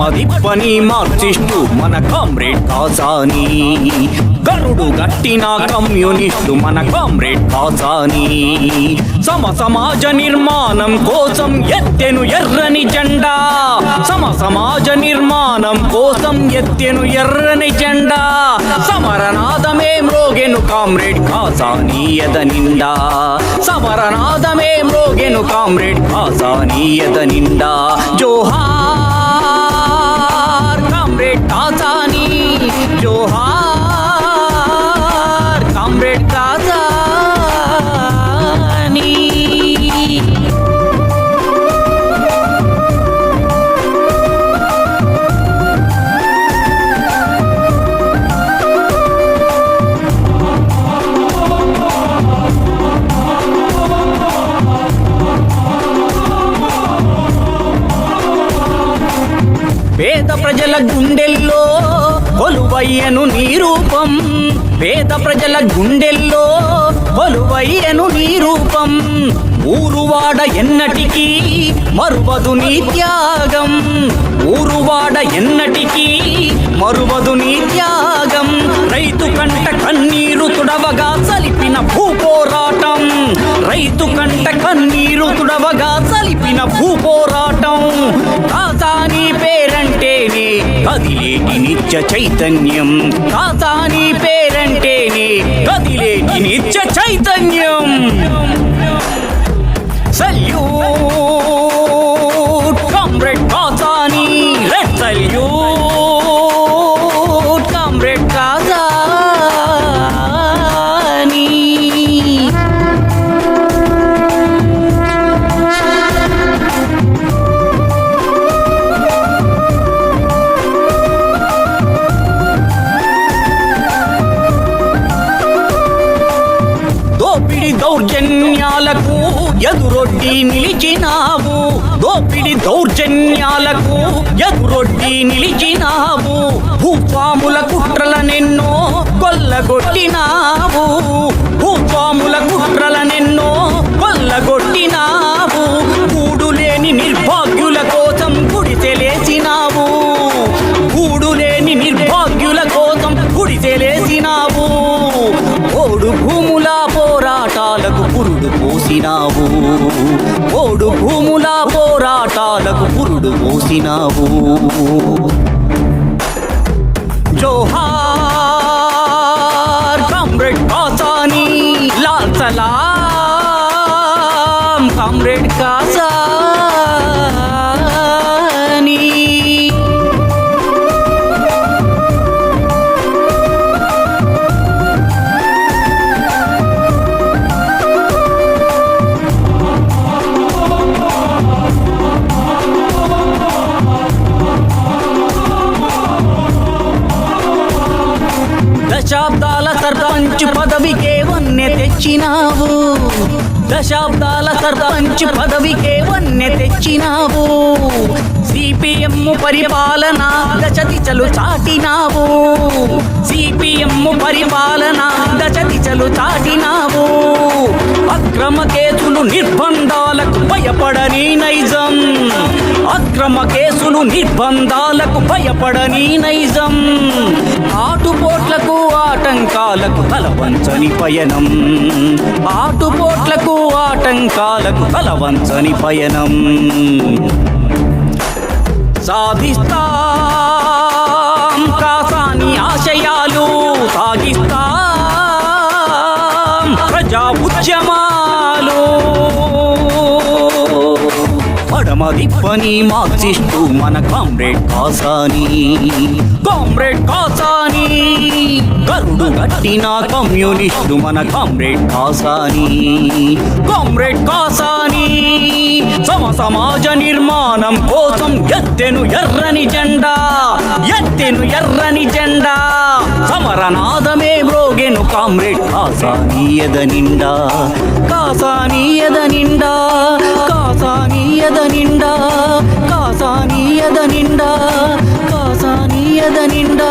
మడమదిప్పని Marxist మన comrade కాజాని. గరుడు గట్టిన communist మన కామ్రేడ్ కాజాని. సమ సమాజ నిర్మాణం కోసం ఎత్తెను ఎర్రని జెండా. సమ సమాజ నిర్మాణం కోసం ఎత్తెను ఎర్రని జెండా. సమరనాదమే మ్రోగెను కామ్రేడ్ కాజాని ఎద నిండా. సమరనాదమే మ్రోగెను కామ్రేడ్ కాజాని ఎద నిండా. జోహార్ కామ్రేడ్ కాసాని పేద ప్రజల గుండెల్లో కొలువయ్యను నీ రూపం. పేద ప్రజల గుండెల్లో కొలువయ్యను నీ రూపం. ఊరువాడ ఎన్నటికీ మరువదు నీ త్యాగం. ఊరువాడ ఎన్నటికీ మరువదు నీ కంట కన్నీరు తుడవగా సలిపిన భూపోరాటం. కాసాని పేరంటేనే కదిలేటి నిత్య చైతన్యం. కాసాని పేరంటేనే కదిలేటి నిత్య చైతన్యం. Salute comrade Kasani red salute దౌర్జన్యాలకు ఎదురొడ్డి నిలిచినావు. దోపిడి దౌర్జన్యాలకు ఎదురొడ్డి నిలిచినావు. భూపాముల కుట్రల నిన్నో కొల్లగొట్టినావు పోసినావు ఓడు భూముల పోరాటాలకు పురుడు పోసినావు జోహార్ కామ్రేడ్ కాసాని లాల్ సలాం కామ్రేడ్ కాసా సర్పంచ్ పదవికే వన్నె తెచ్చినావు. దశాబ్దాల సర్పంచ్ పదవికే వన్నె తెచ్చినావు. సిపిఎం పరిపాలన దశ దిశలు చాటినావు సిపిఎం పరిపాలన దశ దిశలు చాటినావు. అక్రమ కేసులు నిర్బంధాలకు భయపడని నైజం. అక్రమ కేసులు నిర్బంధాలకు భయపడని నైజం. ఆటుపోట్లకు ఆటంకాలకు తలవంచని పయనం. ఆటుపోట్లకు ఆటంకాలకు తలవంచని పయనం. సాధిస్తా కాసాని ఆశయాలు సాగిస్తా. ప్రజా ఉద్యమా పడమదిప్పని మార్క్సిస్టు మన కామ్రేడ్ కాసాని. కామ్రేడ్ కాసాని. గరుడు కట్టిన కమ్యూనిస్టు మన కామ్రేడ్ కాసాని. కామ్రేడ్ కాసాని. సమ సమాజ నిర్మాణం కోసం ఎత్తెను ఎర్రని జెండా. ఎత్తెను ఎర్రని జెండా. సమరనాదమే బ్రోగెను కామ్రేడ్ కాసానీయద నిండా కాసానీయద నిండా కాసానీయద నిండా